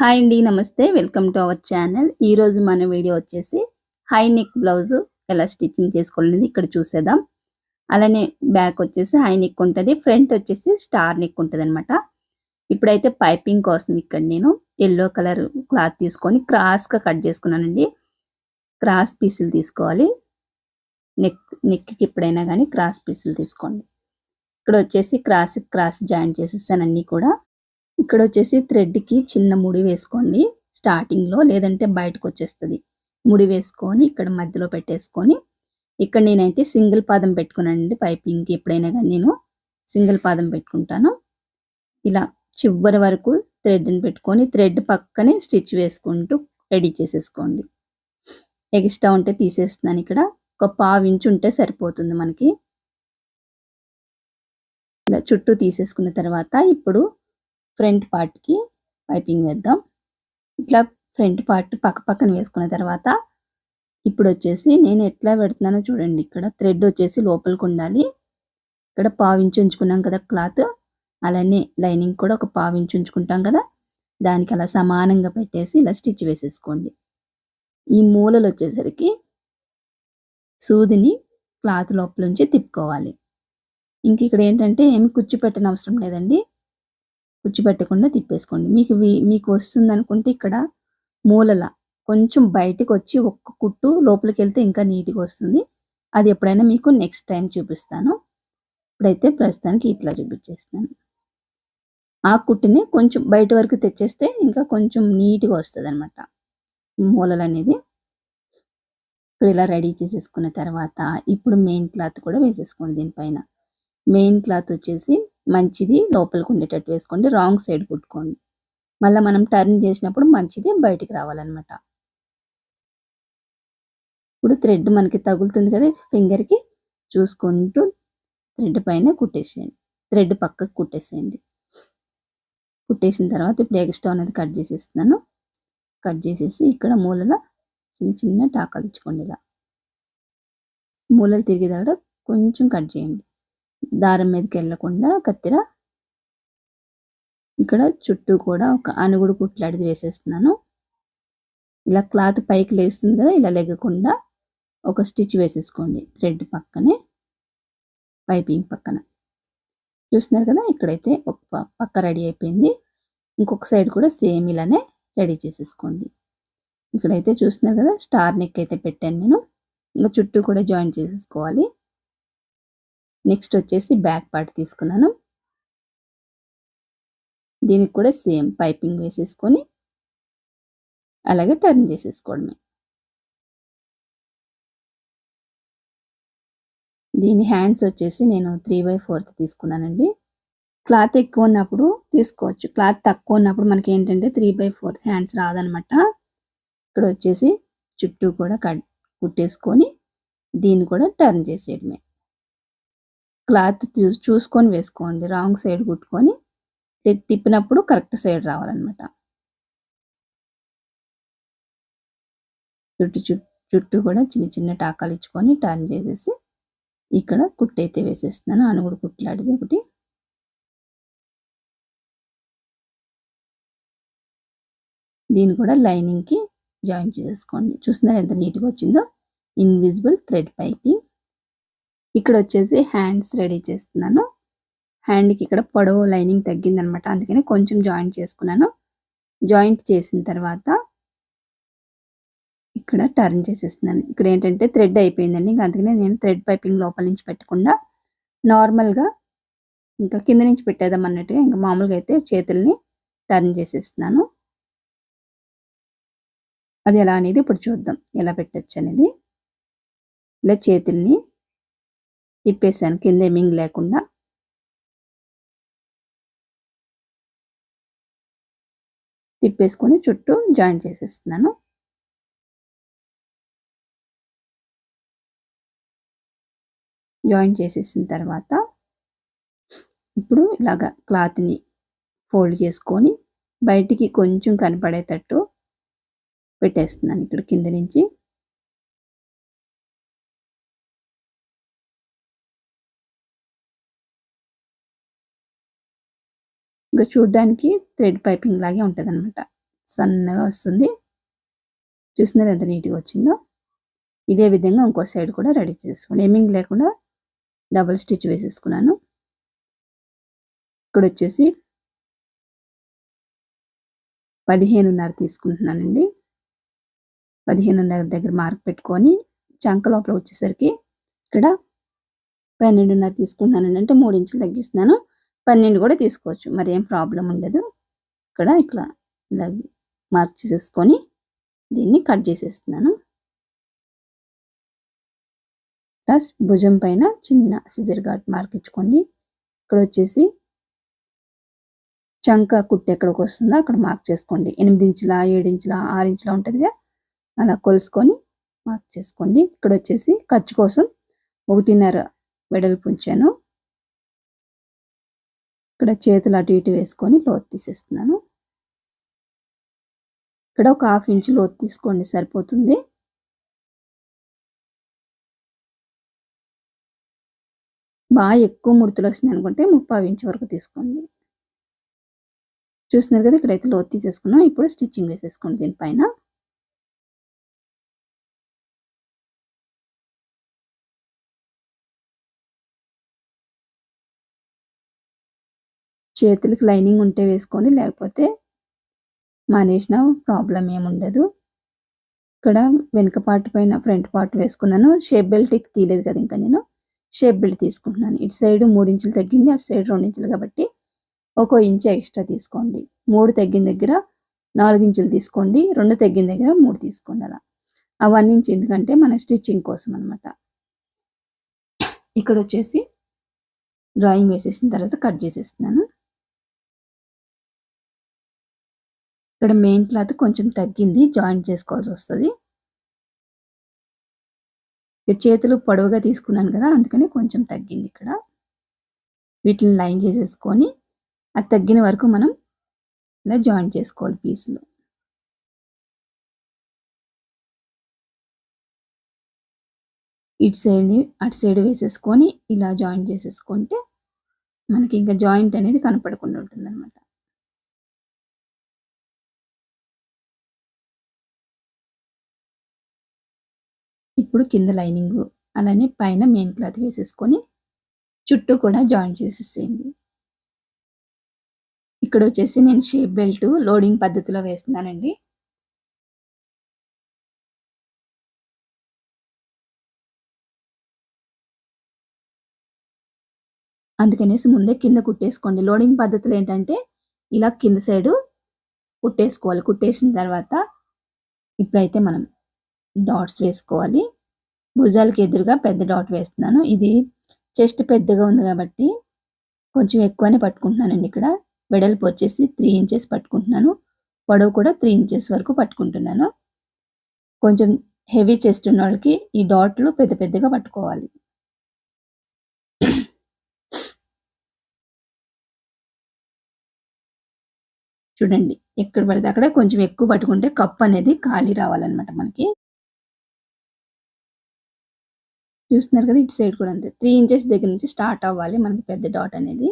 Hi అండి నమస్తే. Welcome to our channel. ఈ రోజు మన వీడియో వచ్చేసి హై నెక్ బ్లౌజ్ ఎలా స్టిచ్చింగ్ చేసుకోవాలనేది ఇక్కడ చూసేద్దాం. అలానే బ్యాక్ వచ్చేసి హై నెక్ ఉంటుంది ఫ్రంట్ వచ్చేసి స్టార్ నెక్ ఉంటుంది అనమాట ఇప్పుడైతే పైపింగ్ కోసం ఇక్కడ నేను ఎల్లో కలర్ క్లాత్ తీసుకొని క్రాస్గా కట్ చేసుకున్నానండి. క్రాస్ పీసులు తీసుకోవాలి. నెక్ నెక్కి ఎప్పుడైనా కానీ క్రాస్ పీసులు తీసుకోండి. ఇక్కడ వచ్చేసి క్రాస్ క్రాస్ జాయిన్ చేసేసాను అన్నీ కూడా. ఇక్కడ వచ్చేసి థ్రెడ్కి చిన్న ముడి వేసుకోండి స్టార్టింగ్లో లేదంటే బయటకు వచ్చేస్తుంది ముడి వేసుకొని ఇక్కడ మధ్యలో పెట్టేసుకొని ఇక్కడ నేనైతే సింగిల్ పాదం పెట్టుకున్నానండి పైపింగ్కి ఎప్పుడైనా కానీ నేను సింగిల్ పాదం పెట్టుకుంటాను. ఇలా చివరి వరకు థ్రెడ్ని పెట్టుకొని థ్రెడ్ పక్కనే స్టిచ్ వేసుకుంటూ రెడీ చేసేసుకోండి. ఎక్స్ట్రా ఉంటే తీసేస్తున్నాను ఇక్కడ. ఒక పావు ఇంచు ఉంటే సరిపోతుంది మనకి. ఇలా చుట్టూ తీసేసుకున్న తర్వాత ఇప్పుడు ఫ్రంట్ పార్ట్కి పైపింగ్ వేద్దాం. ఇట్లా ఫ్రంట్ పార్ట్ పక్క పక్కన వేసుకున్న తర్వాత ఇప్పుడు వచ్చేసి నేను ఎట్లా పెడుతున్నానో చూడండి. ఇక్కడ థ్రెడ్ వచ్చేసి లోపలికి ఉండాలి. ఇక్కడ పావించి ఉంచుకున్నాం కదా క్లాత్. అలానే లైనింగ్ కూడా ఒక పావించి ఉంచుకుంటాం కదా. దానికి అలా సమానంగా పెట్టేసి ఇలా స్టిచ్ వేసేసుకోండి. ఈ మూలలు వచ్చేసరికి సూదిని క్లాత్ లోపల నుంచి తిప్పుకోవాలి. ఇంక ఇక్కడ ఏంటంటే ఏమి కుచ్చు పెట్టని అవసరం లేదండి. పెట్టకుండా తిప్పేసుకోండి. మీకు మీకు వస్తుంది అనుకుంటే ఇక్కడ మూలల కొంచెం బయటకు వచ్చి ఒక్క కుట్టు లోపలికి వెళ్తే ఇంకా నీట్గా వస్తుంది అది ఎప్పుడైనా మీకు నెక్స్ట్ టైం చూపిస్తాను. ఇప్పుడైతే ప్రస్తుతానికి ఇట్లా చూపించేస్తాను ఆ కుట్టుని కొంచెం బయట వరకు తెచ్చేస్తే ఇంకా కొంచెం నీట్గా వస్తుంది అనమాట మూలలు అనేది ఇప్పుడు ఇలా రెడీ చేసేసుకున్న తర్వాత ఇప్పుడు మెయిన్ క్లాత్ కూడా వేసేసుకోండి దీనిపైన. మెయిన్ క్లాత్ వచ్చేసి మంచిది లోపలికి ఉండేటట్టు వేసుకోండి రాంగ్ సైడ్ కుట్టుకోండి. మళ్ళీ మనం టర్న్ చేసినప్పుడు మంచిది బయటికి రావాలన్నమాట. ఇప్పుడు థ్రెడ్ మనకి తగులుతుంది కదా ఫింగర్కి చూసుకుంటూ థ్రెడ్ పైన కుట్టేసేయండి. థ్రెడ్ పక్కకు కుట్టేసేయండి. కుట్టేసిన తర్వాత ఇప్పుడు ఎక్స్ట్రా అనేది కట్ చేసేస్తున్నాను. కట్ చేసేసి ఇక్కడ మూలల చిన్న చిన్న టాకాలు ఇచ్చుకోండి ఇలా. మూలలు తిరిగే దగ్గర కొంచెం కట్ చేయండి. దారం మీదకి వెళ్ళకుండా కత్తిర ఇక్కడ చుట్టూ కూడా ఒక అనుగుడు కుట్లాడిది వేసేస్తున్నాను. ఇలా క్లాత్ పైకి లేస్తుంది కదా ఇలా లెగకుండా ఒక స్టిచ్ వేసేసుకోండి థ్రెడ్ పక్కనే పైపింగ్ పక్కన. చూస్తున్నారు కదా ఇక్కడైతే ఒక పక్క రెడీ అయిపోయింది. ఇంకొక సైడ్ కూడా సేమ్ ఇలానే రెడీ చేసేసుకోండి. ఇక్కడైతే చూస్తున్నారు కదా స్టార్ నెక్ అయితే పెట్టాను నేను. ఇంకా చుట్టూ కూడా జాయిన్ చేసేసుకోవాలి. నెక్స్ట్ వచ్చేసి బ్యాక్ పార్ట్ తీసుకున్నాను. దీనికి కూడా సేమ్ పైపింగ్ వేసేసుకొని అలాగే టర్న్ చేసేసుకోవడమే. దీని హ్యాండ్స్ వచ్చేసి నేను త్రీ బై ఫోర్త్ తీసుకున్నానండి. క్లాత్ ఎక్కువ ఉన్నప్పుడు తీసుకోవచ్చు. క్లాత్ తక్కువ ఉన్నప్పుడు మనకి ఏంటంటే త్రీ బై ఫోర్త్ హ్యాండ్స్ రాదనమాట. ఇక్కడ వచ్చేసి చుట్టూ కూడా కట్ కుట్టేసుకొని దీన్ని కూడా టర్న్ చేసేయడమే. క్లాత్ చూసుకొని వేసుకోండి. రాంగ్ సైడ్ కుట్టుకొని తిప్పినప్పుడు కరెక్ట్ సైడ్ రావాలన్నమాట. చుట్టూ చుట్టూ కూడా చిన్న చిన్న టాకాలు ఇచ్చుకొని టర్న్ చేసేసి ఇక్కడ కుట్టైతే వేసేస్తున్నాను. అనుగుడు కుట్లాడిది ఒకటి. దీన్ని కూడా లైనింగ్కి జాయిన్ చేసేసుకోండి. చూస్తున్నారు ఎంత నీట్గా వచ్చిందో? Invisible thread piping. ఇక్కడ వచ్చేసి హ్యాండ్స్ రెడీ చేస్తున్నాను. హ్యాండ్కి ఇక్కడ పొడవు లైనింగ్ తగ్గిందనమాట. అందుకని కొంచెం జాయింట్ చేసుకున్నాను. జాయింట్ చేసిన తర్వాత ఇక్కడ టర్న్ చేసేస్తున్నాను. ఇక్కడ ఏంటంటే థ్రెడ్ అయిపోయిందండి. ఇంకా అందుకనే నేను థ్రెడ్ పైపింగ్ లోపల నుంచి పెట్టకుండా నార్మల్గా ఇంకా కింద నుంచి పెట్టేద్దాం అన్నట్టుగా ఇంకా మామూలుగా అయితే చేతుల్ని టర్న్ చేసేస్తున్నాను. అది ఎలా అనేది ఇప్పుడు చూద్దాం. ఎలా పెట్టచ్చు అనేది. ఇలా చేతుల్ని తిప్పేసాను కింద ఎమింగ్ లేకుండా. తిప్పేసుకొని చుట్టూ జాయిన్ చేసేస్తున్నాను. జాయిన్ చేసేసిన తర్వాత ఇప్పుడు ఇలాగ క్లాత్ని ఫోల్డ్ చేసుకొని బయటికి కొంచెం కనపడేటట్టు పెట్టేస్తున్నాను. ఇక్కడ కింద నుంచి. ఇంకా చూడ్డానికి థ్రెడ్ పైపింగ్ లాగే ఉంటుంది అనమాట సన్నగా వస్తుంది. చూస్తున్నారు ఎంత నీట్గా వచ్చిందో? ఇదే విధంగా ఇంకో సైడ్ కూడా రెడీ చేసుకోండి ఏమింగ్ లేకుండా డబుల్ స్టిచ్ వేసేసుకున్నాను. ఇక్కడ వచ్చేసి పదిహేనున్నర తీసుకుంటున్నానండి. పదిహేనున్నర దగ్గర మార్క్ పెట్టుకొని చంక లోపల వచ్చేసరికి ఇక్కడ పన్నెండున్నర తీసుకుంటున్నాను అంటే మూడు ఇంచులు తగ్గిస్తున్నాను. పన్నెండు కూడా తీసుకోవచ్చు. మరి ఏం ప్రాబ్లం ఉండదు. ఇక్కడ ఇట్లా ఇలా మార్క్ చేసేసుకొని దీన్ని కట్ చేసేస్తున్నాను. ప్లస్ భుజం పైన చిన్న సిజర్ ఘాట్ మార్క్ ఇచ్చుకోండి ఇక్కడ వచ్చేసి చంక కుట్టు ఎక్కడికి వస్తుందో అక్కడ మార్క్ చేసుకోండి. ఎనిమిది ఇంచుల ఏడు ఇంచుల ఆరు ఇంచుల ఉంటుందిగా అలా కొలుసుకొని మార్క్ చేసుకోండి. ఇక్కడ వచ్చేసి ఖర్చు కోసం ఒకటిన్నర వెడల్పు ఉంచాను. ఇక్కడ చేతులు అటు ఇటు వేసుకొని లోతు తీసేస్తున్నాను. ఇక్కడ ఒక హాఫ్ ఇంచు లోతు తీసుకోండి సరిపోతుంది. బాగా ఎక్కువ ముడతలు వస్తుంది అనుకుంటే ముప్పై ఇంచు వరకు తీసుకోండి. చూస్తున్నారు కదా ఇక్కడైతే లోతు తీసేసుకున్నాం. ఇప్పుడు స్టిచ్చింగ్ వేసేసుకోండి దీనిపైన. చేతులకి లైనింగ్ ఉంటే వేసుకోండి లేకపోతే మానేసిన ప్రాబ్లం ఏముండదు ఇక్కడ వెనుక పార్ట్ పైన ఫ్రంట్ పార్ట్ వేసుకున్నాను. షేప్ బెల్ట్ తీయలేదు కదా ఇంకా నేను. షేప్ బెల్ట్ తీసుకుంటున్నాను. ఇటు సైడ్ మూడు ఇంచులు తగ్గింది అటు సైడ్ రెండు ఇంచులు కాబట్టి ఒక ఇంచు ఎక్స్ట్రా తీసుకోండి. మూడు తగ్గిన దగ్గర నాలుగు ఇంచులు తీసుకోండి. రెండు తగ్గిన దగ్గర మూడు తీసుకోండి అలా. ఆ వన్ ఇంచ్ ఎందుకంటే మన స్టిచ్చింగ్ కోసం అనమాట ఇక్కడ వచ్చేసి డ్రాయింగ్ వేసేసిన తర్వాత కట్ చేసేస్తున్నాను. ఇక్కడ మెయిన్ క్లాత్ కొంచెం తగ్గింది జాయింట్ చేసుకోవాల్సి వస్తుంది. చేతులు పొడవుగా తీసుకున్నాను కదా అందుకని కొంచెం తగ్గింది ఇక్కడ. వీటిని లైన్ చేసేసుకొని అది తగ్గిన వరకు మనం ఇలా జాయిన్ చేసుకోవాలి పీసులు ఇటు సైడ్ అటు సైడ్ వేసేసుకొని ఇలా జాయిన్ చేసేసుకుంటే మనకి ఇంకా జాయింట్ అనేది కనపడకుండా ఉంటుంది అనమాట ఇప్పుడు కింద లైనింగ్ అలానే పైన మెయిన్ క్లాత్ వేసేసుకొని చుట్టూ కూడా జాయిన్ చేసేసేయండి. ఇక్కడ వచ్చేసి నేను షేప్ బెల్ట్ లోడింగ్ పద్ధతిలో వేస్తున్నానండి. అందుకనేసి ముందే కింద కుట్టేసుకోండి. లోడింగ్ పద్ధతులు ఏంటంటే ఇలా కింద సైడు కుట్టేసుకోవాలి. కుట్టేసిన తర్వాత ఇప్పుడైతే మనం డాట్స్ వేసుకోవాలి. భుజాలకి ఎదురుగా పెద్ద డాట్ వేస్తున్నాను. ఇది చెస్ట్ పెద్దగా ఉంది కాబట్టి కొంచెం ఎక్కువనే పట్టుకుంటున్నానండి ఇక్కడ. వెడల్పు వచ్చేసి త్రీ ఇంచెస్ పట్టుకుంటున్నాను. పొడవు కూడా త్రీ ఇంచెస్ వరకు పట్టుకుంటున్నాను. కొంచెం హెవీ చెస్ట్ ఉన్న వాళ్ళకి ఈ డాట్లు పెద్ద పెద్దగా పట్టుకోవాలి. చూడండి ఎక్కడ పడితే అక్కడ కొంచెం ఎక్కువ పట్టుకుంటే కప్ అనేది ఖాళీ రావాలన్నమాట మనకి. చూస్తున్నారు కదా ఇటు సైడ్ కూడా అంతే. త్రీ ఇంచెస్ దగ్గర నుంచి స్టార్ట్ అవ్వాలి మనకి పెద్ద డాట్ అనేది.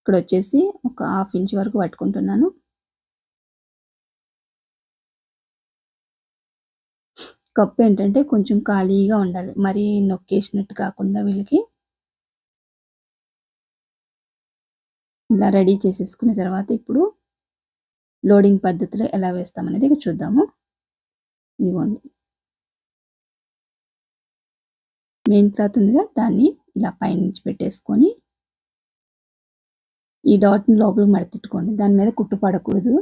ఇక్కడ వచ్చేసి ఒక హాఫ్ ఇంచ్ వరకు పట్టుకుంటున్నాను. కప్పు ఏంటంటే కొంచెం ఖాళీగా ఉండాలి. మరీ నొక్కేసినట్టు కాకుండా వీళ్ళకి. ఇలా రెడీ చేసేసుకున్న తర్వాత ఇప్పుడు లోడింగ్ పద్ధతిలో ఎలా వేస్తామనేది ఇక చూద్దాము. ఇదిగోండి. మెయిన్ క్లాత్ ఉందిగా దాన్ని ఇలా పైనుంచి పెట్టేసుకొని ఈ డాట్ని లోపల మడతిట్టుకోండి. దాని మీద కుట్టు పడకూడదు.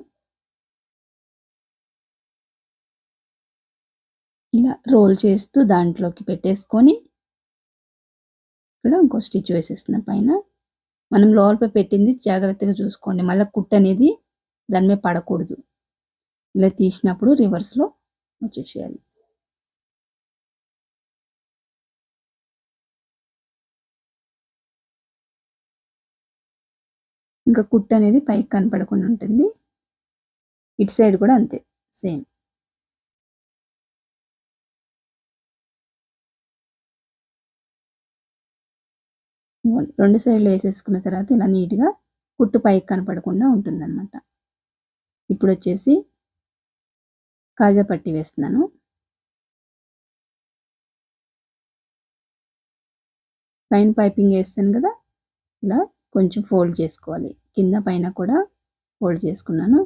ఇలా రోల్ చేస్తూ దాంట్లోకి పెట్టేసుకొని ఇక్కడ ఇంకో స్టిచ్ వేసేస్తున్న పైన. మనం లోపల పెట్టింది జాగ్రత్తగా చూసుకోండి. మళ్ళీ కుట్టు అనేది దాని మీద పడకూడదు. ఇలా తీసినప్పుడు రివర్స్లో వచ్చేసేయాలి ఇంకా కుట్టు అనేది పైకి కనపడకుండా ఉంటుంది. ఇటు సైడ్ కూడా అంతే సేమ్. రెండు సైడ్లు వేసేసుకున్న తర్వాత ఇలా నీట్గా కుట్టు పైకి కనపడకుండా ఉంటుందన్నమాట. ఇప్పుడు వచ్చేసి కాజా పట్టి వేస్తున్నాను. పైన పైపింగ్ వేస్తాను కదా ఇలా కొంచెం ఫోల్డ్ చేసుకోవాలి. కింద పైన కూడా ఫోల్డ్ చేసుకున్నాను.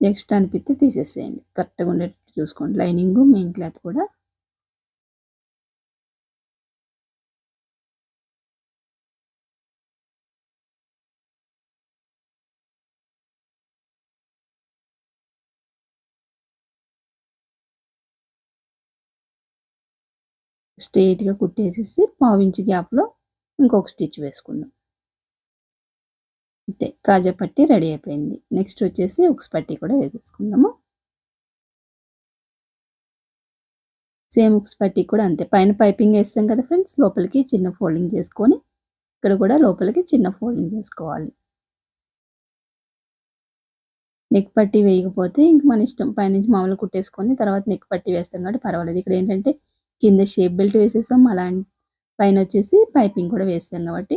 నెక్స్ట్ అనిపిస్తే తీసేసేయండి. కరెక్ట్గా ఉండేటట్టు చూసుకోండి. లైనింగ్ మెయిన్ క్లాత్ కూడా స్ట్రెయిట్గా కుట్టేసేసి పావించి గ్యాప్లో ఇంకొక స్టిచ్ వేసుకుందాం. అంతే కాజా పట్టి రెడీ అయిపోయింది. నెక్స్ట్ వచ్చేసి ఉక్స్ పట్టి కూడా వేసేసుకుందాము. సేమ్ ఉక్స్ పట్టి కూడా అంతే పైన పైపింగ్ వేస్తాం కదా ఫ్రెండ్స్ లోపలికి చిన్న ఫోల్డింగ్ చేసుకొని ఇక్కడ కూడా లోపలికి చిన్న ఫోల్డింగ్ చేసుకోవాలి. నెక్ పట్టి వేయకపోతే ఇంక మన ఇష్టం పైనుంచి మామూలు కుట్టేసుకొని తర్వాత నెక్ పట్టి వేస్తాం కాబట్టి పర్వాలేదు. ఇక్కడ ఏంటంటే కింద షేప్ బెల్ట్ వేసేసాం. అలా పైన వచ్చేసి పైపింగ్ కూడా వేసాం కాబట్టి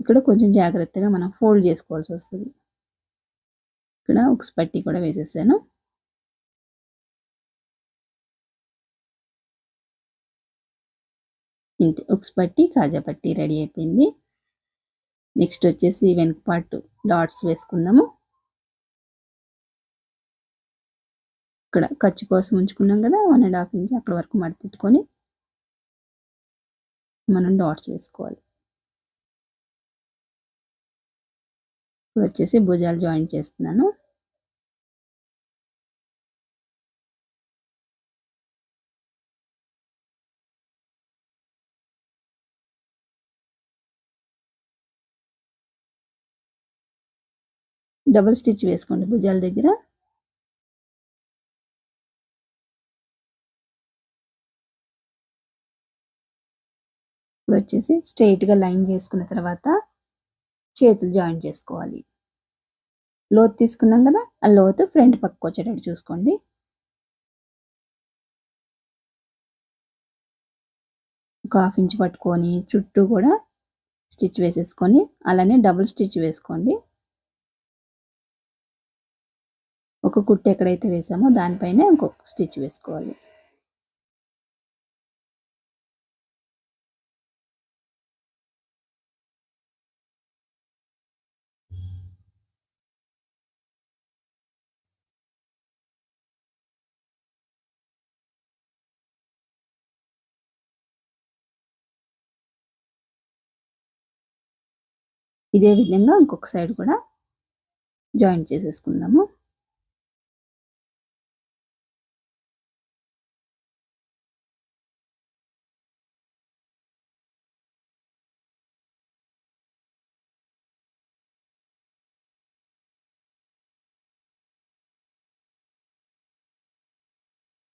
ఇక్కడ కొంచెం జాగ్రత్తగా మనం ఫోల్డ్ చేసుకోవాల్సి వస్తుంది. ఇక్కడ ఉక్స్ పట్టి కూడా వేసేసాను. ఇంతే ఉక్స్ పట్టి కాజా పట్టి రెడీ అయిపోయింది. నెక్స్ట్ వచ్చేసి వెనక పార్ట్ డాట్స్ వేసుకుందాము. ఇక్కడ ఖర్చు కోసం ఉంచుకున్నాం కదా వన్ అండ్ హాఫ్ ఇంచ్ అక్కడ వరకు మడతెట్టుకొని మనం డాట్స్ వేసుకోవాలి. ఇప్పుడు వచ్చేసి భుజాలు జాయిన్ చేస్తున్నాను. డబుల్ స్టిచ్ వేసుకోండి భుజాల దగ్గర. ఇప్పుడు వచ్చేసి స్ట్రైట్గా లైన్ చేసుకున్న తర్వాత చేతులు జాయిన్ చేసుకోవాలి. లోతు తీసుకున్నాం కదా ఆ లోతు ఫ్రంట్ పక్కకు వచ్చేటట్టు చూసుకోండి. ఒక హాఫ్ ఇంచ్ పట్టుకొని చుట్టూ కూడా స్టిచ్ వేసేసుకొని అలానే డబుల్ స్టిచ్ వేసుకోండి. ఒక కుట్టు ఎక్కడైతే వేసామో దానిపైన ఇంకొక స్టిచ్ వేసుకోవాలి. ఇదే విధంగా ఇంకొక సైడ్ కూడా జాయిన్ చేసేసుకుందాము.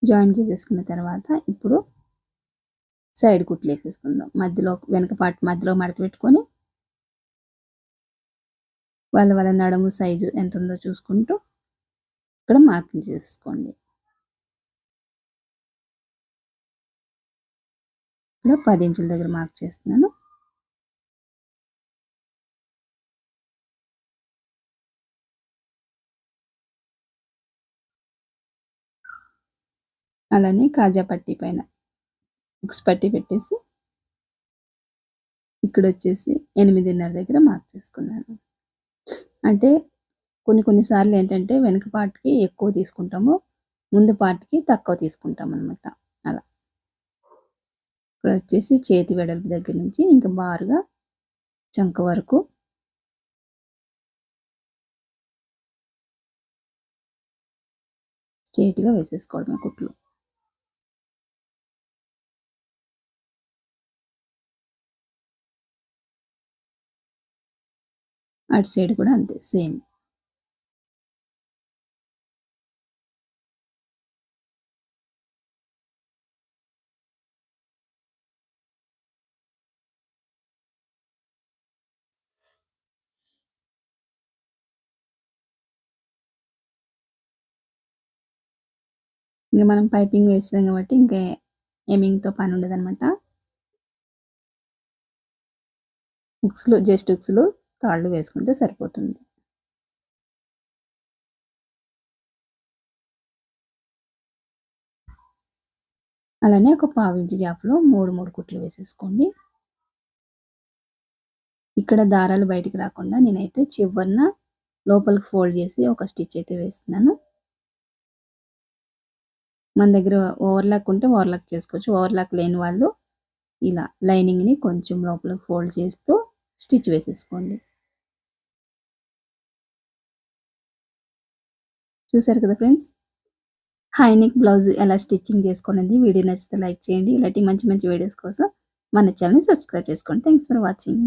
జాయిన్ చేసేసుకున్న తర్వాత ఇప్పుడు సైడ్ కుట్లు వేసేసుకుందాం మధ్యలో వెనక పాటు మధ్యలో మడత పెట్టుకొని వాళ్ళ వాళ్ళ నడుము సైజు ఎంత ఉందో చూసుకుంటూ ఇక్కడ మార్కింగ్ చేసుకోండి. ఇక్కడ పది ఇంచుల దగ్గర మార్క్ చేస్తున్నాను. అలానే కాజా పట్టి పైన బుక్స్ పట్టి పెట్టేసి ఇక్కడ వచ్చేసి ఎనిమిదిన్నర దగ్గర మార్క్ చేసుకున్నాను. అంటే కొన్ని కొన్నిసార్లు ఏంటంటే వెనుక పార్ట్కి ఎక్కువ తీసుకుంటాము ముందు పార్ట్కి తక్కువ తీసుకుంటాం అనమాట అలా. ఇక్కడ వచ్చేసి చేతి వెడల్పు దగ్గర నుంచి ఇంకా బారుగా చంక వరకు స్ట్రేట్గా వేసేసుకోవడమే కుట్లు. అటు సైడ్ కూడా అంతే సేమ్. ఇంకా మనం పైపింగ్ వేస్తాం కాబట్టి ఇంకా ఎమింగ్తో పని ఉండదు అనమాట హుక్స్లు జస్ట్ హుక్స్లు తాళ్ళు వేసుకుంటే సరిపోతుంది. అలానే ఒక పావు గ్యాప్లో మూడు మూడు కుట్లు వేసేసుకోండి. ఇక్కడ దారాలు బయటికి రాకుండా నేనైతే చివరిన లోపలికి ఫోల్డ్ చేసి ఒక స్టిచ్ అయితే వేస్తున్నాను. మన దగ్గర ఓవర్లాక్ ఉంటే ఓవర్లాక్ చేసుకోవచ్చు. ఓవర్లాక్ లేని వాళ్ళు ఇలా లైనింగ్ని కొంచెం లోపలికి ఫోల్డ్ చేస్తూ స్టిచ్ వేసేసుకోండి. చూసారు కదా ఫ్రెండ్స్? హైనిక్ బ్లౌజ్ ఎలా స్టిచ్చింగ్ చేసుకున్నది వీడియో నచ్చితే లైక్ చేయండి. ఇలాంటి మంచి మంచి వీడియోస్ కోసం మన ఛానల్ని సబ్స్క్రైబ్ చేసుకోండి. Thanks for watching